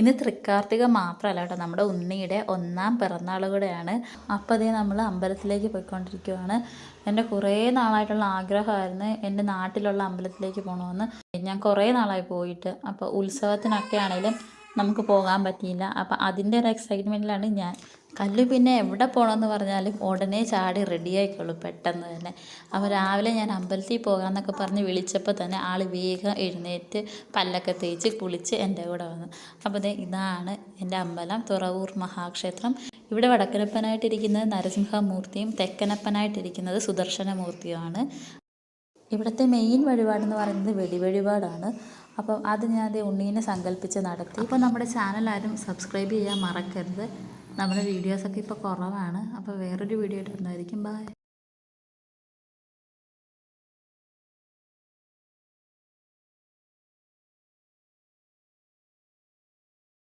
ഇന്ന് തൃക്കാർത്തിക മാത്രമല്ല കേട്ടോ. നമ്മുടെ ഉണ്ണിയുടെ ഒന്നാം പിറന്നാൾ കൂടെയാണ്. അപ്പോൾ അതേ നമ്മൾ അമ്പലത്തിലേക്ക് പോയിക്കൊണ്ടിരിക്കുവാണ്. എന്റെ കുറേ നാളായിട്ടുള്ള ആഗ്രഹമായിരുന്നു എന്റെ നാട്ടിലുള്ള അമ്പലത്തിലേക്ക് പോകണമെന്ന് ഞാൻ കുറേ നാളായി പോയിട്ട്. അപ്പോൾ ഉത്സവത്തിനൊക്കെ ആണെങ്കിലും നമുക്ക് പോകാൻ പറ്റിയില്ല. അപ്പോൾ അതിന്റെ ഒരു എക്സൈറ്റ്മെന്റിലാണ് ഞാൻ കല്ല് പിന്നെ എവിടെ പോകണമെന്ന് പറഞ്ഞാലും ഉടനെ ചാടി റെഡി ആയിക്കോളൂ പെട്ടെന്ന് തന്നെ. അപ്പോൾ രാവിലെ ഞാൻ അമ്പലത്തിൽ പോകാമെന്നൊക്കെ പറഞ്ഞ് വിളിച്ചപ്പോൾ തന്നെ ആൾ വേഗം എഴുന്നേറ്റ് പല്ലൊക്കെ തേച്ച് കുളിച്ച് എന്റെ കൂടെ വന്നു. അപ്പോൾ ദേ ഇതാണ് എന്റെ അമ്പലം തുറവൂർ മഹാക്ഷേത്രം. ഇവിടെ വടക്കനപ്പനായിട്ടിരിക്കുന്നത് നരസിംഹമൂർത്തിയും തെക്കനപ്പനായിട്ടിരിക്കുന്നത് സുദർശനമൂർത്തിയുമാണ്. ഇവിടുത്തെ മെയിൻ വഴിപാടെന്ന് പറയുന്നത് വെടി വഴിപാടാണ്. അപ്പം അത് ഞാൻ ഉണ്ണീനെ സങ്കല്പിച്ച് നടത്തി. അപ്പോൾ നമ്മുടെ ചാനൽ ആരും സബ്സ്ക്രൈബ് ചെയ്യാൻ മറക്കരുത്. നമ്മുടെ വീഡിയോസൊക്കെ ഇപ്പോൾ കുറവാണ്. അപ്പോൾ വേറൊരു വീഡിയോ ഇടുന്നതായിരിക്കും ബൈ